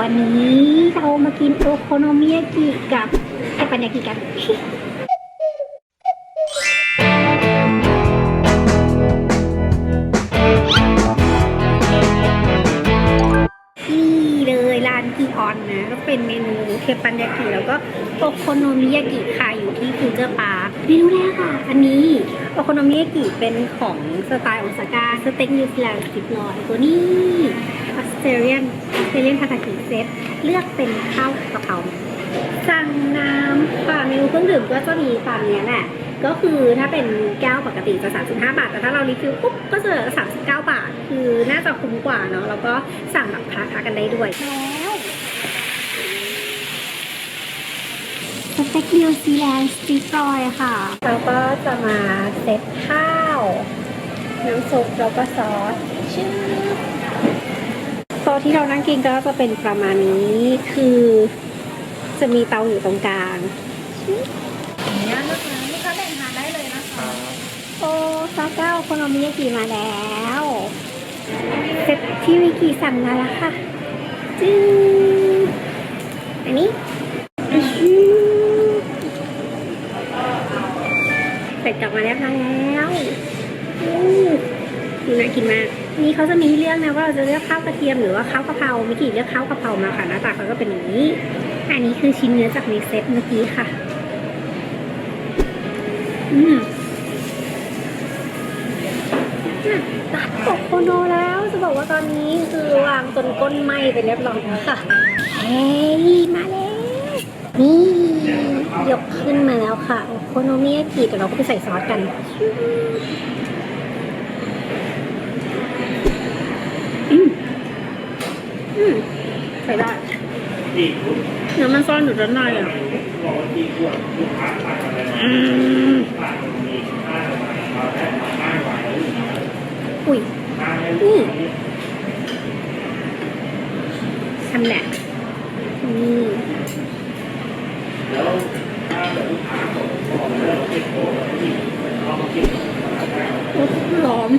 วันนี้เรามากินโอโคโนมิยากิกับเทปปัญญากิกัน นี่เลยร้านกีออนนะ ก็เป็นเมนูเทปปัญญากิแล้วก็โอโคโนมิยากิค่ะอยู่ที่ฟิวเจอร์พาร์คเมนูแรกค่ะ อันนี้โอโคโนมิยากิเป็นของสไตล์โอซาก้าสเต็กนิวซีแลนด์สิบลอยตัวนี้ ออสเตรเลียนออสเตรเลียนทาทากิเซตเลือกเป็นข้าวกะเพราสั่งน้ำค่ะเมนูเครื่องดื่มก็จะมีตามเนี้ยแหละก็คือถ้าเป็นแก้วปกติจะ 35 บาท แต่ถ้าเรารีฟิลปุ๊บก็จะเหลือ39 บาท คือน่าจะคุ้มกว่าเนาะแล้วก็สั่งแบบคลาๆกันได้ด้วยแล้วสเต็กนิวซีแลนด์สตีฟรอยค่ะเราก็จะมาเซตข้าว น้ำซุปแล้วก็ซอสชื่อโต๊ะที่เรานั่งกินก็จะเป็นประมาณนี้คือจะมีเตาอยู่ตรงกลางอย่างนี้นะคะลูกค้าแบ่งทานได้เลยนะคะโอซาก้าโอโคโนมิยากิมาแล้วเซตที่วิกิสั่งมาแล้วค่ะจึ๊งอันนี้อื้อหือเป็ดกลับมาแล้วมาแล้วอู้ดูน่ากินมาก นี่เขาจะมีเลือกนะว่าเราจะเลือกข้าวกระเทียมหรือว่าข้าวกะเพรามิกิเลือกข้าวกะเพรามาค่ะหน้าตาเขาก็เป็นอย่างนี้ อันนี้คือชิ้นเนื้อจากในเซตเมื่อกี้ค่ะ อืมตัดโอโคโนแล้วจะบอกว่าตอนนี้คือวางจนก้นไหมไปเรียบร้อยค่ะเฮ้ยมาแล้ว นี่ ยกขึ้นมาแล้วค่ะโอโคโนมิยากิเดี๋ยวเราก็ไปใส่ซอสกัน อืมอืม ใส่ได้เนื้อมันซ่อนอยู่ด้านในอะอืมอุ้ยนี่ทำแหละนี่โอ้ร้อน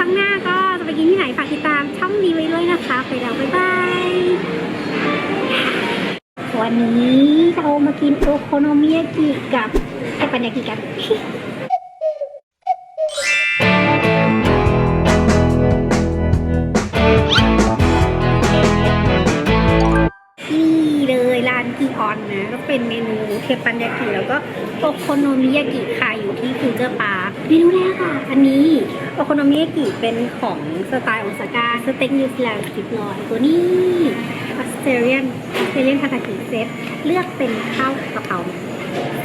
รั้งหน้าก็จะไปกินที่ไหนฝากติดตามช่องนี้ไว้ด้วยนะคะ ไปแล้วบ๊ายบายวันนี้เรามากินโอโคโนมิยากิกับเทปปัญญากิกันนี่เลยร้านกีออนนะก็เป็นเมนูเทปปัญญากิแล้วก็โอโคโนมิยากิค่ะ ฟิวเจอร์พาร์คเมนูแรกค่ะ อันนี้โอโคโนมิยากิเป็นของสไตล์โอซาก้าสเต็กนิวซีแลนด์สิบลอยตัวนี้ออสเตรเลียนออสเตรเลียนทาทากิเซตเลือกเป็นข้าวกะเพรา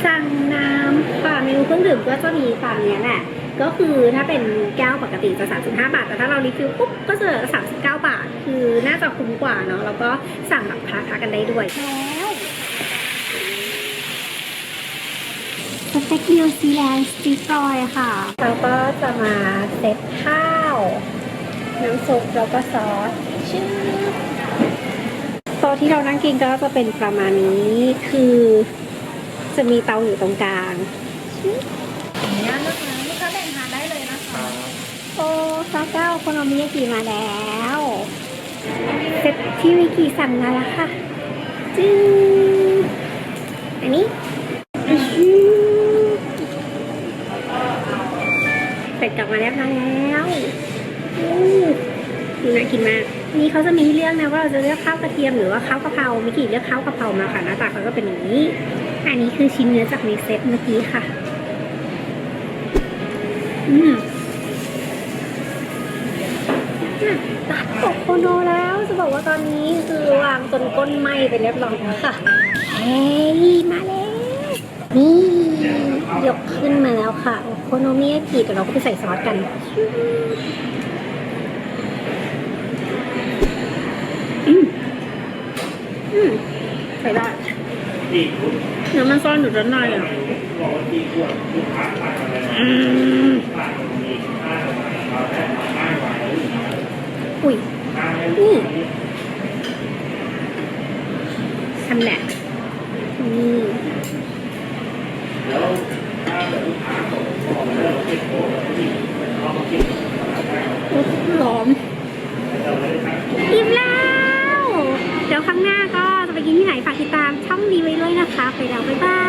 สั่งน้ำค่ะเมนูเครื่องดื่มก็จะมีตามเนี้ยแหละก็คือถ้าเป็นแก้วปกติจะ 35 บาท แต่ถ้าเรารีฟิลปุ๊บก็จะ 39 บาท คือน่าจะคุ้มกว่าเนาะแล้วก็สั่งแบบคลาๆกันได้ด้วยแล้ว สเต็กนิวซีแลนด์สตีฟรอยค่ะ เราก็จะมาเซตข้าว น้ำซุปแล้วก็ซอสชื่อโต๊ะที่เรานั่งกินก็จะเป็นประมาณนี้คือจะมีเตาอยู่ตรงกลางอย่างนี้ยนะคะลูกค้าแบ่งทานได้เลยนะคะโอซาก้าโอโคโนมิยากิมาแล้วเซตที่วิกิสั่งมาแล้วค่ะจึ๊งอันนี้ เป็ดกลับมาแล้วมาแล้วอู้ดูน่ากินมาก นี่เขาจะมีเลือกนะว่าเราจะเลือกข้าวกระเทียมหรือว่าข้าวกะเพรามิกิเลือกข้าวกะเพรามาค่ะหน้าตาเขาก็เป็นอย่างนี้ อันนี้คือชิ้นเนื้อจากในเซตเมื่อกี้ค่ะ อืมตัดโอโคโนแล้วจะบอกว่าตอนนี้คือวางจนก้นไหมไปเรียบร้อยแล้วค่ะ เฮ้ยมาแล้ว ยกขึ้นมาแล้วค่ะโอโคโนมิยากิเดี๋ยวเราก็ไปใส่ซอสกัน อืมอืมใส่ได้เนื้อมันซ่อนอยู่ด้านในอะอืมอุ้ยนี่ ที่ไหนฝากติดตามช่องนี้ไว้ด้วยนะคะ ไปแล้ว บ๊ายบาย